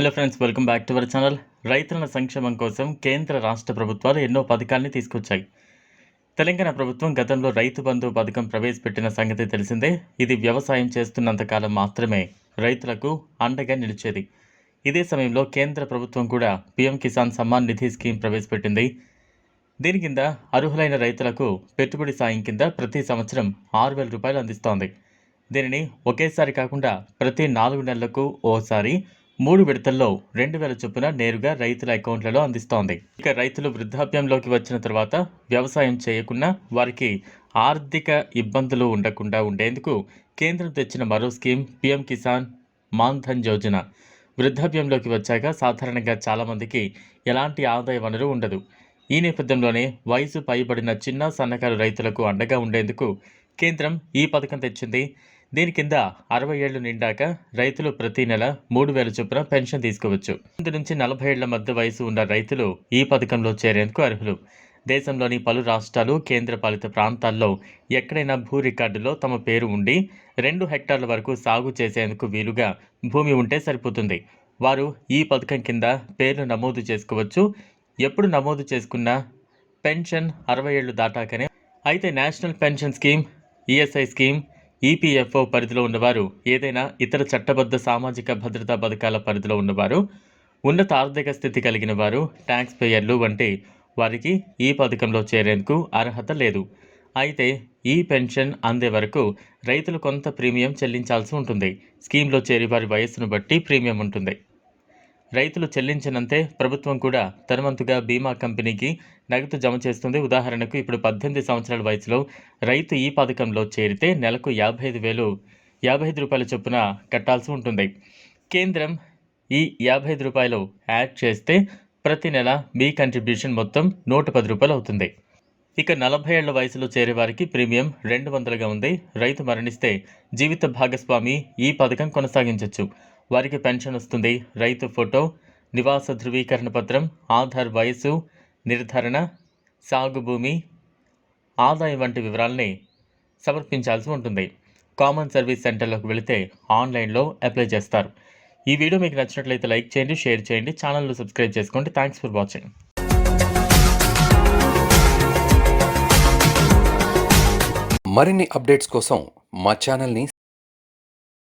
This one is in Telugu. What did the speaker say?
Hello friends welcome back to our channel రైతుల సంక్షేమం కోసం కేంద్ర రాష్ట్ర ప్రభుత్వాలు ఎన్నో పథకాల్ని తీసుకొచ్చాయి. తెలంగాణ ప్రభుత్వం గతంలో రైతు బంధు పథకం ప్రవేశపెట్టిన సంగతి తెలిసిందే. ఇది వ్యవసాయం చేస్తున్నంతకాలం మాత్రమే రైతులకు అండగా నిలిచేది. ఇదే సమయంలో కేంద్ర ప్రభుత్వం కూడా పీఎం కిసాన్ సమ్మాన్ నిధి స్కీమ్ ప్రవేశపెట్టింది. దీని కింద అర్హులైన రైతులకు పెట్టుబడి సాయం కింద ప్రతి సంవత్సరం ఆరు వేల రూపాయలు అందిస్తోంది. దీనిని ఒకేసారి కాకుండా ప్రతి నాలుగు నెలలకు ఓసారి మూడు విడతల్లో రెండు వేల చొప్పున నేరుగా రైతుల అకౌంట్లలో అందిస్తోంది. ఇక రైతులు వృద్ధాప్యంలోకి వచ్చిన తర్వాత వ్యవసాయం చేయకుండా వారికి ఆర్థిక ఇబ్బందులు ఉండకుండా ఉండేందుకు కేంద్రం తెచ్చిన మరో స్కీమ్ పీఎం కిసాన్ మాన్ ధన్ యోజన. వృద్ధాప్యంలోకి వచ్చాక సాధారణంగా చాలామందికి ఎలాంటి ఆదాయ వనరు ఉండదు. ఈ నేపథ్యంలోనే వయసు పైబడిన చిన్న సన్నకారు రైతులకు అండగా ఉండేందుకు కేంద్రం ఈ పథకం తెచ్చింది. దీని కింద అరవై ఏళ్ళు నిండాక రైతులు ప్రతి నెల మూడు వేల చొప్పున పెన్షన్ తీసుకోవచ్చు. ముందు నుంచి నలభై ఏళ్ళ మధ్య వయసు ఉన్న రైతులు ఈ పథకంలో చేరేందుకు అర్హులు. దేశంలోని పలు రాష్ట్రాలు కేంద్రపాలిత ప్రాంతాల్లో ఎక్కడైనా భూ రికార్డులో తమ పేరు ఉండి రెండు హెక్టార్ల వరకు సాగు చేసేందుకు వీలుగా భూమి ఉంటే సరిపోతుంది. వారు ఈ పథకం కింద పేర్లు నమోదు చేసుకోవచ్చు. ఎప్పుడు నమోదు చేసుకున్నా పెన్షన్ అరవై ఏళ్ళు దాటాకనే. అయితే national pension scheme ESI scheme EPFO పరిధిలో ఉన్నవారు ఏదైనా ఇతర చట్టబద్ధ సామాజిక భద్రతా పథకాల పరిధిలో ఉన్నవారు ఉన్నత ఆర్థిక స్థితి కలిగిన వారు ట్యాక్స్ పేయర్లు వంటి వారికి ఈ పథకంలో చేరేందుకు అర్హత లేదు. అయితే ఈ పెన్షన్ అందే వరకు రైతులు కొంత ప్రీమియం చెల్లించాల్సి ఉంటుంది. స్కీమ్లో చేరి వారి వయస్సును బట్టి ప్రీమియం ఉంటుంది. రైతులు చెల్లించినంతే ప్రభుత్వం కూడా తనవంతుగా బీమా కంపెనీకి నగదు జమ చేస్తుంది. ఉదాహరణకు ఇప్పుడు పద్దెనిమిది సంవత్సరాల వయసులో రైతు ఈ పథకంలో చేరితే నెలకు యాభై ఐదు వేలు యాభై ఐదు రూపాయల చొప్పున కట్టాల్సి ఉంటుంది. కేంద్రం ఈ యాభై ఐదు రూపాయలు యాడ్ చేస్తే ప్రతి నెల మీ కంట్రిబ్యూషన్ మొత్తం నూట పది రూపాయలు అవుతుంది. ఇక నలభై ఏళ్ళ వయసులో చేరే వారికి ప్రీమియం రెండు వందలుగా ఉంది. రైతు మరణిస్తే జీవిత భాగస్వామి ఈ పథకం కొనసాగించవచ్చు వారికి పెన్షన్ వస్తుంది. రైతు ఫోటో నివాస ధృవీకరణ పత్రం ఆధార్ వయసు నిర్ధారణ సాగు భూమి ఆదాయం వంటి వివరాలని సమర్పించాల్సి ఉంటుంది. కామన్ సర్వీస్ సెంటర్లోకి వెళితే ఆన్లైన్లో అప్లై చేస్తారు. ఈ వీడియో మీకు నచ్చినట్లయితే లైక్ చేయండి షేర్ చేయండి ఛానల్ను సబ్స్క్రైబ్ చేసుకోండి. థ్యాంక్స్ ఫర్ వాచింగ్ మరిన్ని అప్డేట్స్ కోసం మా ఛానల్ని